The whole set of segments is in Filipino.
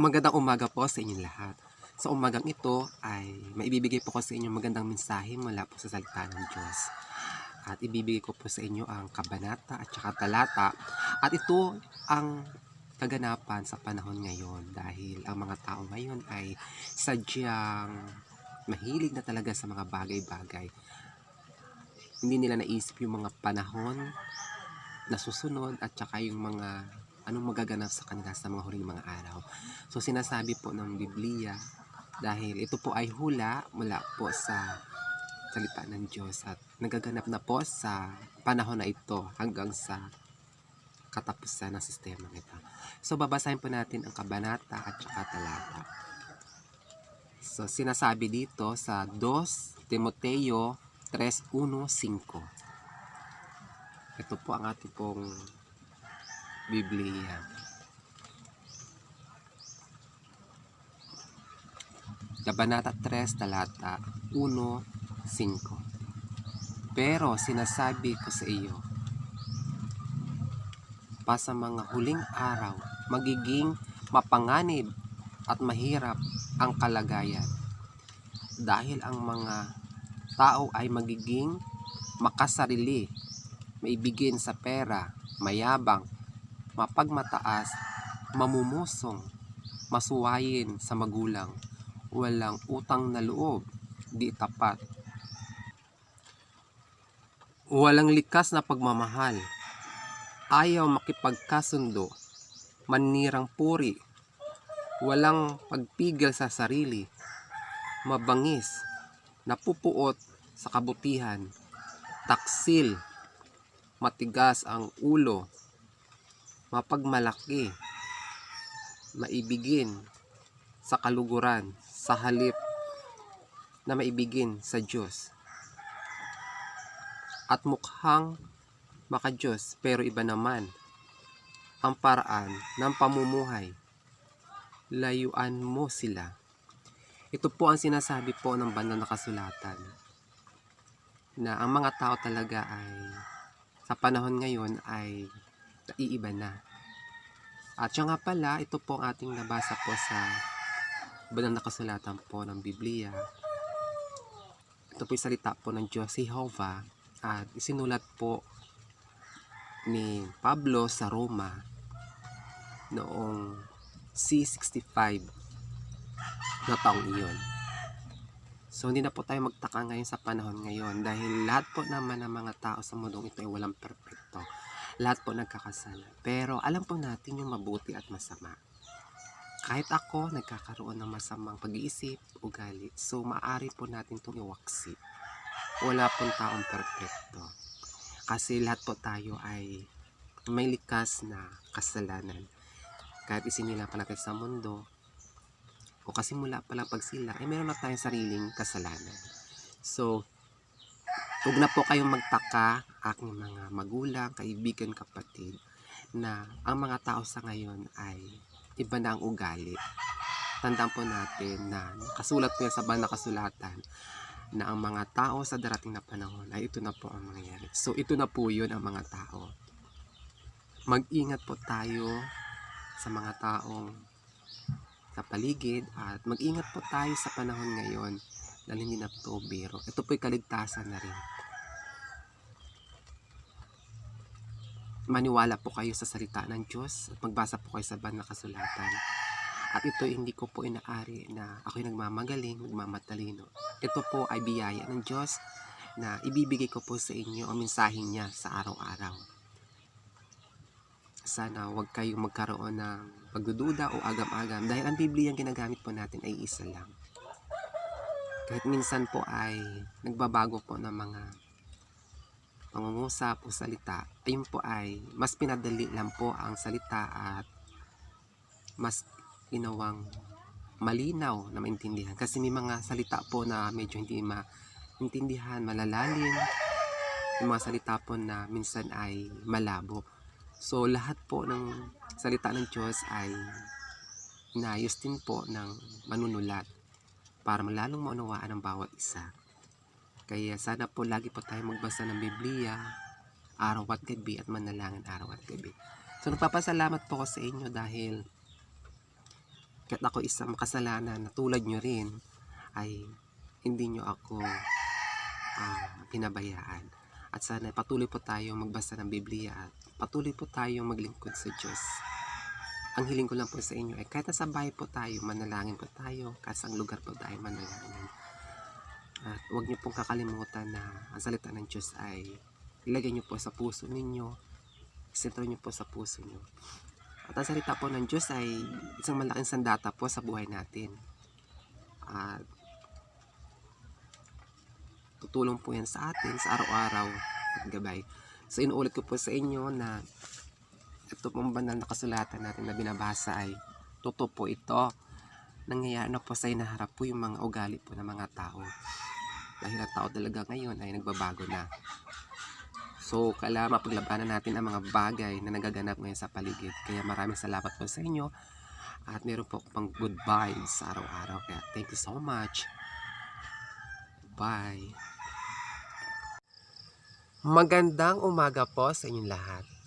Magandang umaga po sa inyong lahat. Sa umagang ito ay maibibigay po ko sa inyo magandang mensahe mula po sa salita ng Diyos. At ibibigay ko po sa inyo ang kabanata at saka talata. At ito ang kaganapan sa panahon ngayon dahil ang mga tao ngayon ay sadyang mahilig na talaga sa mga bagay-bagay. Hindi nila naisip yung mga panahon na susunod at saka yung mga anong magaganap sa kanila sa mga huling mga araw. So sinasabi po ng Biblia dahil ito po ay hula mula po sa salita ng Diyos at nagaganap na po sa panahon na ito hanggang sa katapusan ng sistema ito. So babasahin po natin ang kabanata at saka talata. So sinasabi dito sa 2 Timoteo 3.1.5 Ito po ang ating pong Biblia. Kabanata 3, talata 1, 5. Pero sinasabi ko sa iyo, pa sa mga huling araw, magiging mapanganib at mahirap ang kalagayan. Dahil ang mga tao ay magiging makasarili, maibigin sa pera, mayabang, mapagmataas, mamumusong, masuwayin sa magulang, walang utang na loob, di tapat. Walang likas na pagmamahal, ayaw makipagkasundo, manirang puri, walang pagpigil sa sarili, mabangis, napupuot sa kabutihan, taksil, matigas ang ulo, mapagmalaki, maibigin sa kaluguran, sa halip na maibigin sa Diyos. At mukhang makajos pero iba naman ang paraan ng pamumuhay. Layuan mo sila. Ito po ang sinasabi po ng banal na kasulatan na ang mga tao talaga ay sa panahon ngayon ay naiiba na. At siya nga pala, ito po ang ating nabasa po sa banal na kasulatan po ng Biblia. Ito po yung salita po ng Diyos, Jehovah, at isinulat po ni Pablo sa Roma noong C65 na taong iyon. So hindi na po tayo magtaka ngayon sa panahon ngayon dahil lahat po naman ng mga tao sa mundong ito ay walang perpekto. Lahat po nagkakasala. Pero alam po natin yung mabuti at masama. Kahit ako nagkakaroon ng masamang pag-iisip, ugali. So maaari po natin itong iwaksi. Wala pong taong perpekto. Kasi lahat po tayo ay may likas na kasalanan. Kahit isinila pa natin sa mundo, o kasi mula pa lang pagsila, ay meron na tayong sariling kasalanan. So, huwag na po kayong magtaka, aking mga magulang, kaibigan, kapatid, na ang mga tao sa ngayon ay iba na ang ugali. Tandaan po natin na nakasulat po yan sa banang kasulatan na ang mga tao sa darating na panahon ay ito na po ang mangyayari. So, ito na po yun ang mga tao. Mag-ingat po tayo sa mga taong sa paligid at mag-ingat po tayo sa panahon ngayon na po biro. Ito po'y kaligtasan na rin. Maniwala po kayo sa salita ng Diyos at magbasa po kayo sa banal na kasulatan. At ito hindi ko po inaari na ako'y nagmamagaling, nagmamatalino. Ito po ay biyaya ng Diyos na ibibigay ko po sa inyo ang mensahe niya sa araw-araw. Sana huwag kayong magkaroon ng pagdududa o agam-agam dahil ang Biblia ang ginagamit po natin ay isa lang. Kahit minsan po ay nagbabago po ng mga pangungusap o salita, ayun po ay mas pinadali lang po ang salita at mas ginawang malinaw na maintindihan. Kasi may mga salita po na medyo hindi maintindihan, malalalim. May mga salita po na minsan ay malabo. So, lahat po ng salita ng Diyos ay inayos din po ng manunulat para malalong maunawaan ang bawat isa. Kaya sana po lagi po tayo magbasa ng Biblia araw at gabi at manalangin araw at gabi. So, nagpapasalamat po ako sa inyo dahil kahit ako isang makasalanan na tulad nyo rin, ay hindi nyo ako ah, pinabayaan. At sana patuloy po tayong magbasa ng Biblia at patuloy po tayong maglingkod sa Diyos. Ang hiling ko lang po sa inyo ay kahit nasa bahay po tayo, manalangin po tayo, kahit sa lugar po tayo manalangin. At huwag niyo pong kakalimutan na ang salita ng Diyos ay ilagay niyo po sa puso ninyo, isentro niyo po sa puso niyo. At ang salita po ng Diyos ay isang malaking sandata po sa buhay natin. At tutulong po yan sa atin sa araw-araw at gabay. So inuulit ko po sa inyo na ito pong banal na kasulatan natin na binabasa ay totoo po ito. Nangyayari na po sa inaharap po yung mga ugali po ng mga tao. Dahil ang tao talaga ngayon ay nagbabago na. So, kailangan mapaglabanan natin ang mga bagay na nagaganap ngayon sa paligid. Kaya maraming salamat po sa inyo. At meron po pang good vibes sa araw-araw. Kaya thank you so much. Bye. Magandang umaga po sa inyong lahat.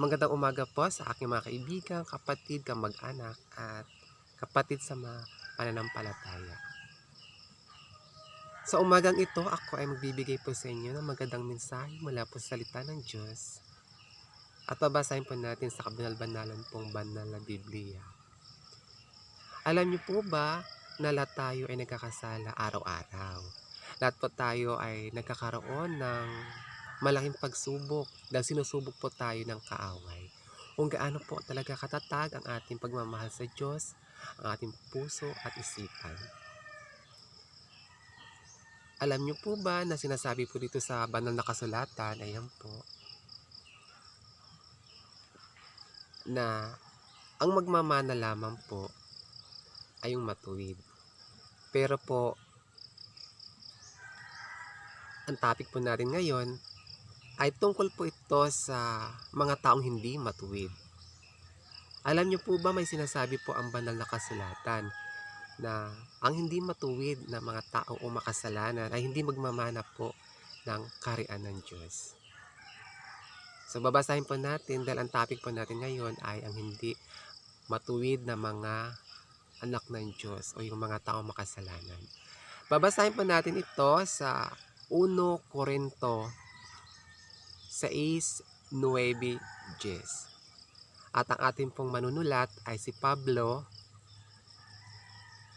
Magandang umaga po sa aking mga kaibigan, kapatid, kamag-anak, at kapatid sa mga pananampalataya. Sa umagang ito, ako ay magbibigay po sa inyo ng magandang mensahe mula po sa salita ng Diyos. At babasahin po natin sa kabanal-banalan pong banal na Biblia. Alam niyo po ba na lahat tayo ay nagkakasala araw-araw? Lahat po tayo ay nagkakaroon ng malaking pagsubok dahil sinusubok po tayo ng kaaway. Kung gaano po talaga katatag ang ating pagmamahal sa Diyos, ang ating puso at isipan. Alam niyo po ba na sinasabi po dito sa banal na kasulatan, ayan po, na ang magmamana lamang po ay yung matuwid. Pero po, ang topic po natin ngayon ay tungkol po ito sa mga taong hindi matuwid. Alam niyo po ba may sinasabi po ang banal na kasulatan na ang hindi matuwid na mga tao o makasalanan ay hindi magmamana po ng karian ng Diyos. So babasahin po natin dahil ang topic po natin ngayon ay ang hindi matuwid na mga anak ng Diyos o yung mga tao makasalanan. Babasahin po natin ito sa 1 Corinto 6.9 Jes. At ang ating pong manunulat ay si Pablo.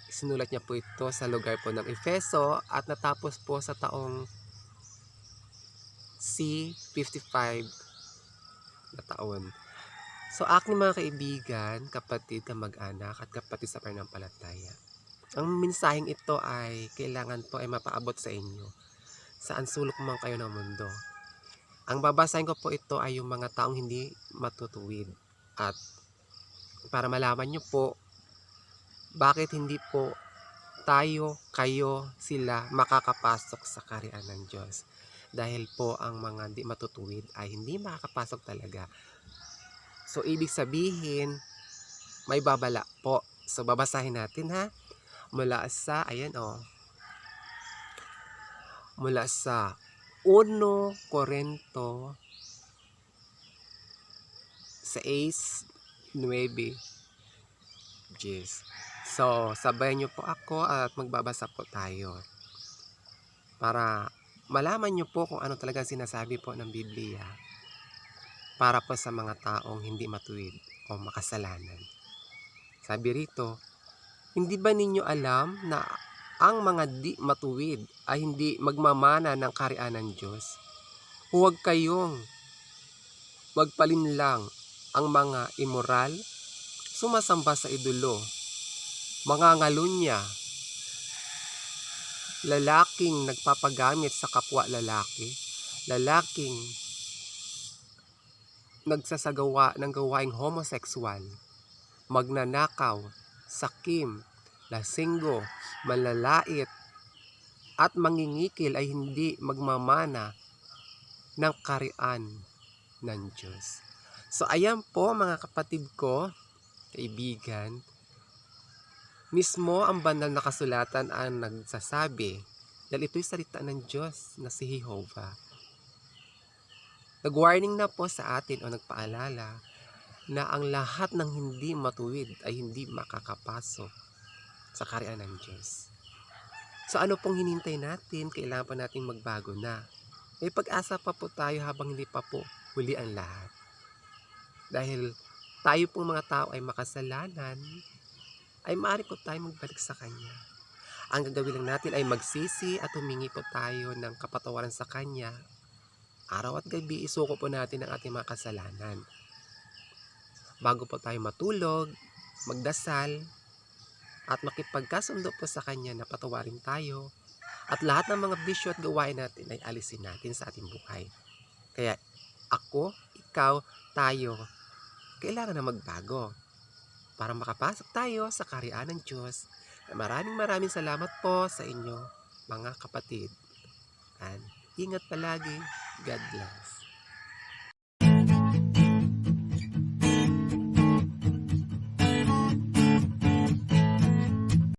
Sinulat niya po ito sa lugar po ng Efeso at natapos po sa taong C55 na taon. So aking mga kaibigan, kapatid, kamag-anak at kapatid sa pananampalataya. Ang mensaheng ito ay kailangan po ay mapaabot sa inyo saan sulok man kayo ng mundo. Ang babasahin ko po ito ay yung mga taong hindi matutuwid. At para malaman nyo po, bakit hindi po tayo, kayo, sila makakapasok sa karian ng Diyos. Dahil po ang mga hindi matutuwid ay hindi makakapasok talaga. So, ibig sabihin, may babala po. So, babasahin natin ha. Mula sa, ayan o, oh, mula sa 1 Corinto 6, 9, 10. So, sabayan niyo po ako at magbabasa po tayo. Para malaman niyo po kung ano talaga sinasabi po ng Biblia para po sa mga taong hindi matuwid o makasalanan. Sabi rito, hindi ba ninyo alam na ang mga di matuwid ay hindi magmamana ng karian ng Diyos. Huwag kayong magpalinlang ang mga immoral, sumasamba sa idolo, mga ngalunya, lalaking nagpapagamit sa kapwa lalaki, lalaking nagsasagawa ng gawaing homosexual, magnanakaw, sakim, lasinggo, malalait, at mangingikil ay hindi magmamana ng karian ng Diyos. So ayan po mga kapatid ko, kaibigan, mismo ang banal na kasulatan ang nagsasabi dahil ito'y salita ng Diyos na si Jehovah. Nag-warning na po sa atin o nagpaalala na ang lahat ng hindi matuwid ay hindi makakapasok sa kariyan ng Diyos. So ano pong hinintay natin? Kailangan pa natin magbago na. May pag-asa pa po tayo habang hindi pa po huli ang lahat. Dahil tayo pong mga tao ay makasalanan, ay maaari po tayo magbalik sa Kanya. Ang gagawin lang natin ay magsisi at humingi po tayo ng kapatawaran sa Kanya. Araw at gabi, isuko po natin ang ating mga kasalanan. Bago po tayo matulog, magdasal, at makipagkasundo po sa Kanya na patawarin tayo at lahat ng mga bisyo at gawain natin ay alisin natin sa ating buhay. Kaya ako, ikaw, tayo, kailangan na magbago para makapasok tayo sa kariyan ng Diyos. Maraming maraming salamat po sa inyo, mga kapatid. And ingat palagi. God bless.